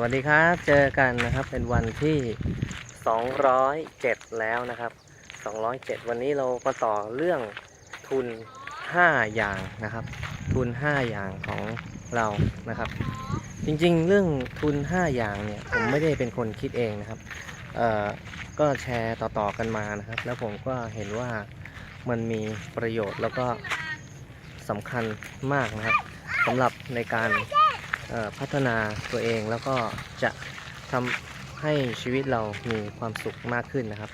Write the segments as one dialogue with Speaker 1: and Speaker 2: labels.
Speaker 1: วัสดีครับ เจอกันนะครับเป็นวันที่ 207 แล้วนะครับ 207 วันนี้เรามาต่อเรื่องทุน 5 อย่างนะครับ ทุน 5 อย่างของเรานะครับ จริงๆ เรื่องทุน 5 อย่างเนี่ยผมไม่ได้เป็นคนคิดเองนะครับเอ่อก็แชร์ต่อๆกันมานะครับ แล้วผมก็เห็นว่ามันมีประโยชน์แล้วก็สำคัญมากนะครับสำหรับในการ พัฒนาตัวเองแล้วก็จะทำให้ชีวิตเรามีความสุขมากขึ้นนะครับ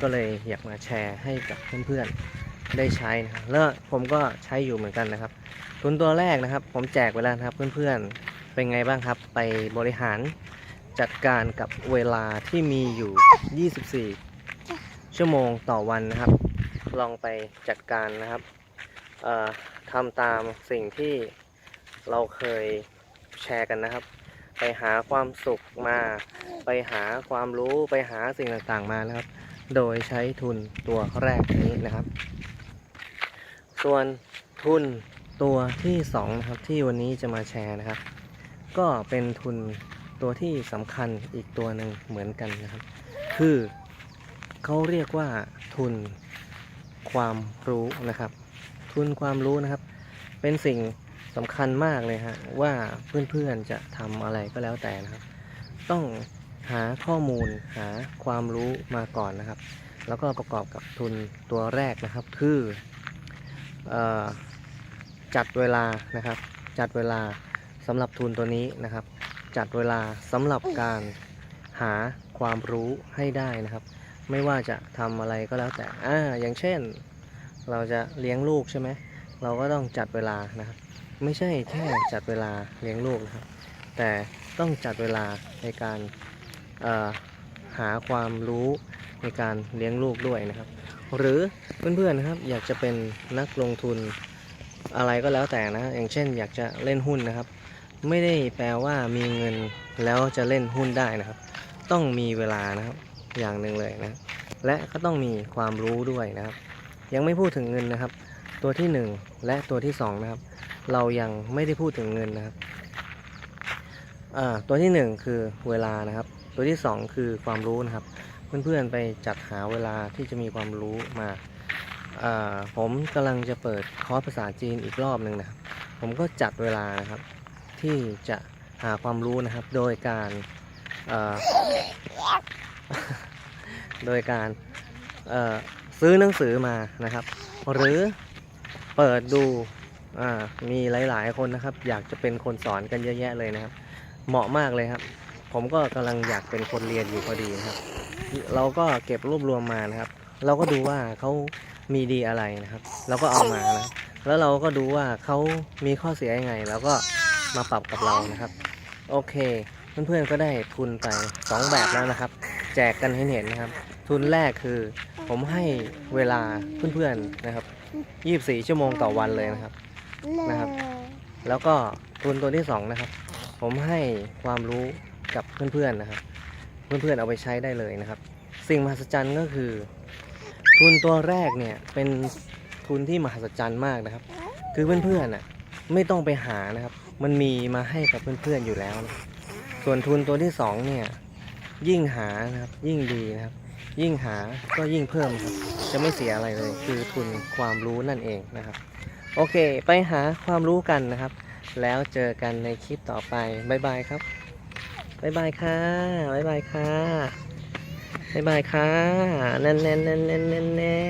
Speaker 1: ก็เลยอยากมาแชร์ให้กับเพื่อนๆได้ใช้นะครับแล้วผมก็ใช้อยู่เหมือนกันนะครับทุนตัวแรกนะครับ ผมแจกไปแล้วนะครับเพื่อนๆเป็นไงบ้างครับ ไปบริหารจัดการกับเวลาที่มีอยู่ 24 ชั่วโมงต่อวันนะครับ ลองไปจัดการนะครับทำตามสิ่งที่เราเคย แชร์กันนะครับ ไปหาความสุขมา ไปหาความรู้ไปหาสิ่งต่างๆมานะครับ โดยใช้ทุนตัวแรกนี้นะครับ ส่วนทุนตัวที่สองนะครับที่วันนี้จะมาแชร์นะครับ ก็เป็นทุนตัวที่สำคัญอีกตัวหนึ่งเหมือนกันนะครับ คือเขาเรียกว่าทุนความรู้นะครับ ทุนความรู้นะครับ เป็นสิ่ง สำคัญมากเลยฮะว่าเพื่อนๆจะทำอะไรก็แล้วแต่นะครับ ต้องหาข้อมูลหาความรู้มาก่อนนะครับ แล้วก็ประกอบกับทุนตัวแรกนะครับคืออจัดเวลานะครับ จัดเวลาสำหรับทุนตัวนี้นะครับ จัดเวลาสำหรับการหาความรู้ให้ได้นะครับ ไม่ว่าจะทำอะไรก็แล้วแต่อ่าอย่างเช่น เราจะเลี้ยงลูกใช่ไหมเราก็ต้องจัดเวลานะครับ ไม่ใช่แค่จัดเวลาเลี้ยงลูกนะครับ แต่ต้องจัดเวลาในการหาความรู้ในการเลี้ยงลูกด้วยนะครับ หรือเพื่อนๆนะครับ อยากจะเป็นนักลงทุนอะไรก็แล้วแต่นะ อย่างเช่น อยากจะเล่นหุ้นนะครับ ไม่ได้แปลว่ามีเงินแล้วจะเล่นหุ้นได้นะครับ ต้องมีเวลานะครับอย่างหนึ่งเลยนะ และก็ต้องมีความรู้ด้วยนะครับ ยังไม่พูดถึงเงินนะครับ ตัวที่หนึ่งและตัวที่สองนะครับ เรายังไม่ได้พูดถึงเงินนะครับตัวที่หนึ่งคือเวลานะครับ ตัวที่สองคือความรู้นะครับ เพื่อนๆไปจัดหาเวลาที่จะมีความรู้มาผมกำลังจะเปิดคอร์สภาษาจีนอีกรอบหนึ่งนะครับ ผมก็จัดเวลานะครับ ที่จะหาความรู้นะครับ โดยการโดยการซื้อหนังสือมานะครับ หรือเปิดดู มีหลาย ๆ คนนะครับ อยากจะเป็นคนสอนกันเยอะแยะเลยนะครับ เหมาะมากเลยครับ ผมก็กำลังอยากเป็นคนเรียนอยู่พอดีนะครับ เราก็เก็บรวบรวมมานะครับ เราก็ดูว่าเขามีดีอะไรนะครับ เราก็เอามานะแล้วเราก็ดูว่าเขามีข้อเสียยังไง แล้วก็มาปรับกับเรานะครับ โอเค เพื่อนๆก็ได้ทุนไปสองแบบแล้วนะครับ แจกกันให้เห็นนะครับ ทุนแรกคือ ผมให้เวลาเพื่อนๆนะครับ 24 ชั่วโมงต่อวันเลยนะครับ นะครับ แล้วก็ทุนตัวที่สองนะครับ ผมให้ความรู้กับเพื่อนๆนะครับ เพื่อนๆเอาไปใช้ได้เลยนะครับ สิ่งมหัศจรรย์ก็คือ ทุนตัวแรกเนี่ยเป็นทุนที่มหัศจรรย์มากนะครับ คือเพื่อนๆน่ะไม่ต้องไปหานะครับ มันมีมาให้กับเพื่อนๆอยู่แล้วนะส่วนทุนตัวที่สองเนี่ยยิ่งหานะครับยิ่งดีนะครับ ยิ่งหาก็ยิ่งเพิ่มครับ จะไม่เสียอะไรเลย คือทุนความรู้นั่นเองนะครับ โอเค ไปหาความรู้กันนะครับ แล้วเจอกันในคลิปต่อไปบายบายครับบายบายค่ะบายบายค่ะบายบายค่ะแน่นแน่นแน่นแน่นแน่น